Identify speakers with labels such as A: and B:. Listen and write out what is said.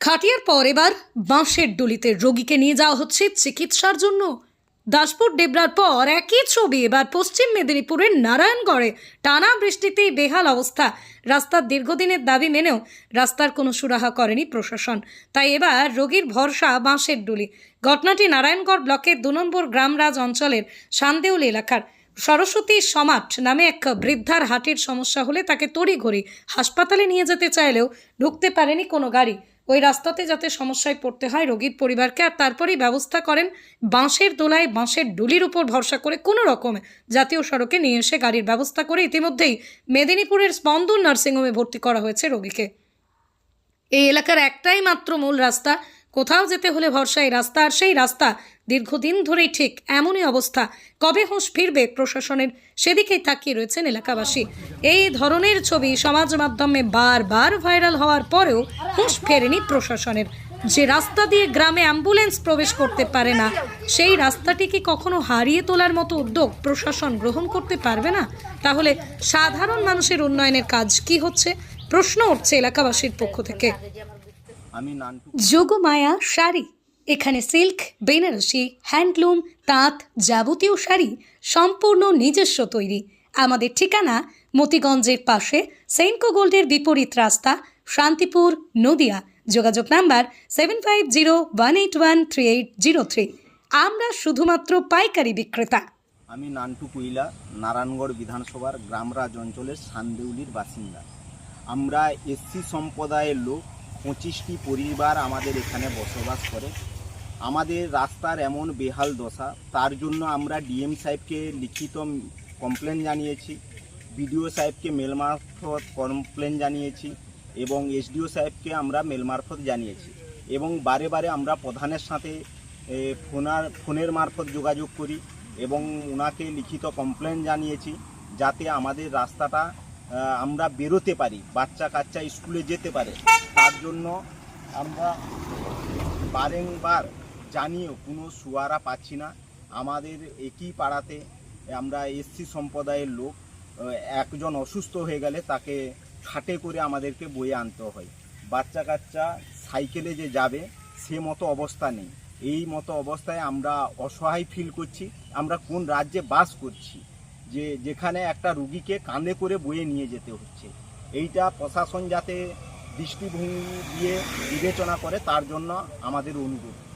A: খাটিয়ার পর এবার বাঁশের ডুলিতে রোগীকে নিয়ে যাওয়া হচ্ছে চিকিৎসার জন্য। দাসপুর ডেবরার পর একই ছবি, এবার পশ্চিম মেদিনীপুরের নারায়ণগড়ে। টানা বৃষ্টিতেই বেহাল অবস্থা। রাস্তার দীর্ঘদিনের দাবি মেনেও রাস্তার কোনো সুরাহা করেনি প্রশাসন। তাই এবার রোগীর ভরসা বাঁশের ডুলি। ঘটনাটি নারায়ণগড় ব্লকের দু নম্বর গ্রামরাজ অঞ্চলের সান্দেউল এলাকার। সরস্বতী সমাট নামে এক বৃদ্ধার হার্টের সমস্যা হলে তাকে তড়িঘড়ি হাসপাতালে নিয়ে যেতে চাইলেও ঢুকতে পারেনি কোনো গাড়ি। ওই রাস্তাতে যাতে সমস্যায় পড়তে হয় রোগীর পরিবারকে, আর তারপরেই ব্যবস্থা করেন বাঁশের দোলায় বাঁশের ডুলির উপর ভরসা করে কোনো রকম জাতীয় সড়কে নিয়ে এসে গাড়ির ব্যবস্থা করে ইতিমধ্যেই মেদিনীপুরের স্পন্দন নার্সিংহোমে ভর্তি করা হয়েছে রোগীকে। এই এলাকার একটাই মাত্র মূল রাস্তা কোথাও যেতে হলে ভরসা এই রাস্তা আর সেই রাস্তা দীর্ঘদিন ধরেই ঠিক এমনই অবস্থা। কবে হুঁশ ফিরবে প্রশাসনের? সেদিকেই তাকিয়ে রয়েছেন এলাকাবাসী। এই ধরনের ছবি সমাজ মাধ্যমে বারবার ভাইরাল হওয়ার পরেও হুঁশ ফেরেনি প্রশাসনের। যে রাস্তা দিয়ে গ্রামে অ্যাম্বুলেন্স প্রবেশ করতে পারে না, সেই রাস্তাটি কি কখনো হারিয়ে তোলার মতো উদ্যোগ প্রশাসন গ্রহণ করতে পারবে না? তাহলে সাধারণ মানুষের উন্নয়নের কাজ কি হচ্ছে? প্রশ্ন উঠছে এলাকাবাসীর পক্ষ থেকে।
B: আমি নানটু
A: যোগমায়া শাড়ি। এখানে সিল্ক বেনারসি হ্যান্ডলুম তাঁত যাবতীয় শাড়ি সম্পূর্ণ নিজস্ব তৈরি। আমাদের ঠিকানা মতিগঞ্জের পাশে সেন্কো গোল্ডের বিপরীত রাস্তা শান্তিপুর নদিয়া। যোগাযোগ number seven five zero one eight one three eight zero three. আমরা শুধুমাত্র পাইকারি বিক্রেতা।
B: আমি নান্টু কুইলা নারায়ণগড় বিধানসভার গ্রামরাজ অঞ্চলের সান্দেউলির বাসিন্দা। আমরা এসসি সম্প্রদায়ের লোক পঁচিশটি পরিবার আমাদের এখানে বসবাস করে। আমাদের রাস্তার এমন বেহাল দশা, তার জন্য আমরা ডিএম সাহেবকে লিখিত কমপ্লেন জানিয়েছি, বিডিও সাহেবকে মেল মারফত কমপ্লেন জানিয়েছি এবং এসডিও সাহেবকে আমরা মেল মারফত জানিয়েছি এবং বারে বারে আমরা প্রধানের সাথে ফোনার, ফোনের মারফত যোগাযোগ করি এবং ওনাকে লিখিত কমপ্লেন জানিয়েছি যাতে আমাদের রাস্তাটা আমরা বেরোতে পারি, বাচ্চা কাচ্চা স্কুলে যেতে পারে। তার জন্য আমরা বারংবার জানিয়েও কোনো সুয়ারা পাচ্ছি না। আমাদের একই পাড়াতে আমরা এসসি সম্প্রদায়ের লোক একজন অসুস্থ হয়ে গেলে তাকে খাটে করে আমাদেরকে বয়ে আনতে হয়। বাচ্চা কাচ্চা সাইকেলে যে যাবে, সে মতো অবস্থা নেই। এই মতো অবস্থায় আমরা অসহায় ফিল করছি। আমরা কোন রাজ্যে বাস করছি? যে যেখানে একটা রুগীকে কাঁধে করে বয়ে নিয়ে যেতে হচ্ছে। এইটা প্রশাসন যাতে দৃষ্টিভঙ্গি দিয়ে বিবেচনা করে, তার জন্য আমাদের অনুরোধ।